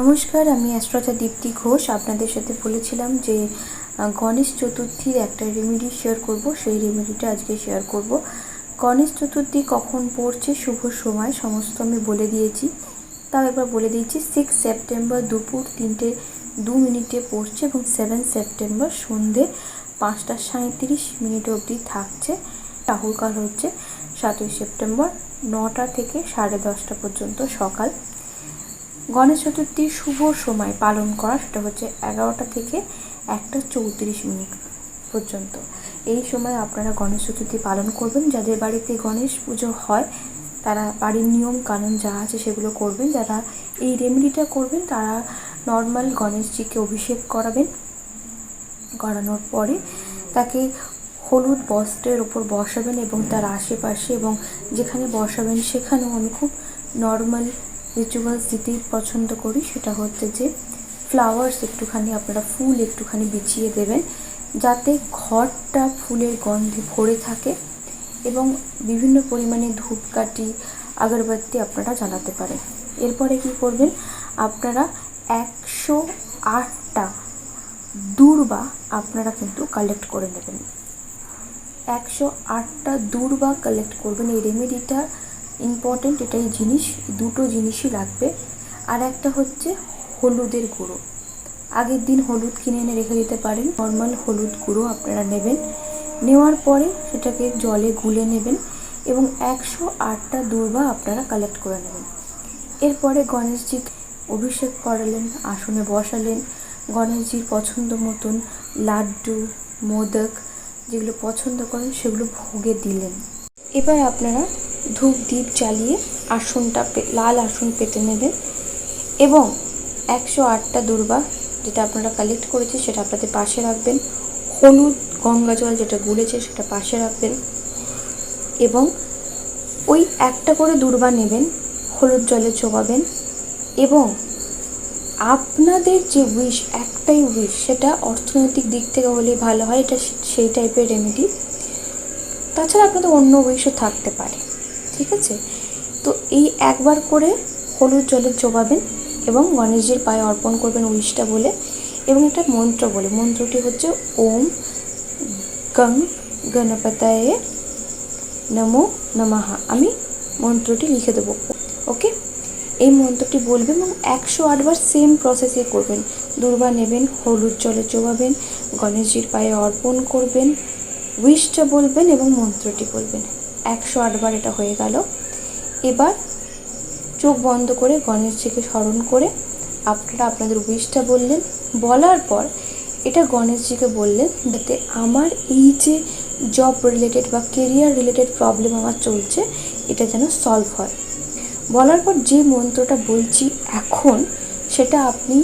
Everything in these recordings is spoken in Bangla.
নমস্কার, আমি অ্যাস্ট্রোচা দীপ্তি ঘোষ। আপনাদের সাথে বলেছিলাম যে গণেশ চতুর্থীর একটা রেমেডি শেয়ার করব। সেই রেমেডিটা আজকে শেয়ার করব। গণেশ চতুর্থী কখন পড়ছে, শুভ সময়, সমস্ত আমি বলে দিয়েছি। তাও একবার বলে দিয়েছি সিক্স সেপ্টেম্বর দুপুর তিনটে দু মিনিটে পড়ছে এবং সেভেন সেপ্টেম্বর সন্ধে পাঁচটা সাঁত্রিশ মিনিট অবধি থাকছে। রাহুলকাল হচ্ছে সাতই সেপ্টেম্বর নটা থেকে সাড়ে দশটা পর্যন্ত সকাল। গণেশ চতুর্থীর শুভ সময় পালন করা, সেটা হচ্ছে এগারোটা থেকে একটা চৌত্রিশ মিনিট পর্যন্ত। এই সময় আপনারা গণেশ চতুর্থী পালন করবেন। যাদের বাড়িতে গণেশ পুজো হয়, তারা বাড়ির নিয়ম কানুন যা আছে সেগুলো করবেন। যারা এই রেমেডিটা করবেন, তারা নর্মাল গণেশজিকে অভিষেক করাবেন। করানোর পরে তাকে হলুদ বস্ত্রের ওপর বসাবেন এবং তার আশেপাশে এবং যেখানে বসাবেন, সেখানেও আমি খুব নর্মাল রিচুয়ালস দিতেই পছন্দ করি, সেটা হচ্ছে যে ফ্লাওয়ার্স একটুখানি আপনারা ফুল একটুখানি বিছিয়ে দেবেন, যাতে ঘরটা ফুলের গন্ধে ভরে থাকে এবং বিভিন্ন পরিমাণে ধূপকাঠি, আগরবাতি আপনারা জ্বালাতে পারেন। এরপরে কি করবেন? আপনারা একশো আটটা দূর্বা আপনারা কিন্তু কালেক্ট করে নেবেন। একশো আটটা দূর্বা কালেক্ট করবেন, এই রেমেডিটা ইম্পর্টেন্ট এটাই জিনিস, দুটো জিনিসই লাগবে। আর একটা হচ্ছে হলুদের গুঁড়ো। আগের দিন হলুদ কিনে এনে রেখে দিতে পারেন। নর্মাল হলুদ গুঁড়ো আপনারা নেবেন। নেওয়ার পরে সেটাকে জলে গুলে নেবেন এবং একশো আটটা দূর্বা আপনারা কালেক্ট করে নেবেন। এরপরে গণেশজিকে অভিষেক করালেন, আসনে বসালেন। গণেশজির পছন্দ মতন লাড্ডু, মোদক যেগুলো পছন্দ করেন সেগুলো ভোগে দিলেন। এবার আপনারা ধূপ দ্বীপ জ্বালিয়ে আসনটা লাল আসন পেতে নেবেন এবং একশো আটটা দুর্বা যেটা আপনারা কালেক্ট করেছে সেটা আপনাদের পাশে রাখবেন। হলুদ গঙ্গা জল যেটা গুলেছে সেটা পাশে রাখবেন এবং ওই একটা করে দুর্বা নেবেন, হলুদ জলে চোবাবেন এবং আপনাদের যে উইশ একটাই উইশ সেটা অর্থনৈতিক দিক থেকে হলে ভালো হয়, এটা সেই টাইপের রেমেডি তাছাড়া আপনাদের অন্য উইশও থাকতে পারে। ঠিক আছে? তো এই একবার করে হলুদ জলে চোবাবেন এবং গণেশজির পায়ে অর্পণ করবেন উইশটা বলে এবং একটা মন্ত্র বলে। মন্ত্রটি হচ্ছে ওম গং গণপতায়ে নমো নমঃ। আমি মন্ত্রটি লিখে দেবো। ওকে? এই মন্ত্রটি বলবেন এবং একশো আটবার সেম প্রসেসে করবেন। দুর্বা নেবেন, হলুদ জলে চোবাবেন, গণেশজির পায়ে অর্পণ করবেন উইশটা বলবেন এবং মন্ত্রটি বলবেন। একশো আটবার এটা হয়ে গেল। এবার চোখ বন্ধ করে গণেশজিকে স্মরণ করে আপনারা আপনাদের উইশটা বললেন। বলার পর এটা গণেশজিকে বললেন যাতে আমার এই যে জব রিলেটেড বা কেরিয়ার রিলেটেড প্রবলেম আমার চলছে, এটা যেন সলভ হয়। বলার পর যে মন্ত্রটা বলছি এখন, সেটা আপনি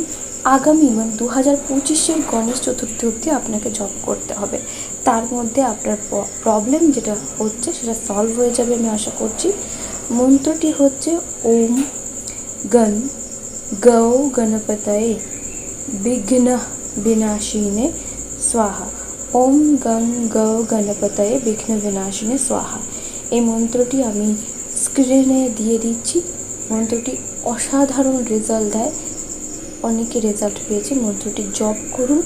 আগামী মানে দু হাজার পঁচিশের গণেশ চতুর্থী অবধি আপনাকে জব করতে হবে। তার মধ্যে আপনার প্রবলেম যেটা হচ্ছে সেটা সলভ হয়ে যাবে আমি আশা করছি। মন্ত্রটি হচ্ছে ওম গণ, গৌ গণপতয়ে বিঘ্ন বিনাশিনে স্বাহা। ওম গং গৌ গণপতয়ে বিঘ্ন বিনাশিনে স্বাহা। এই মন্ত্রটি আমি স্ক্রিনে দিয়ে দিচ্ছি। মন্ত্রটি অসাধারণ রেজাল্ট দেয়। অনেকে রেজাল্ট পেয়েছে। মন্ত্রটি জপ করুন।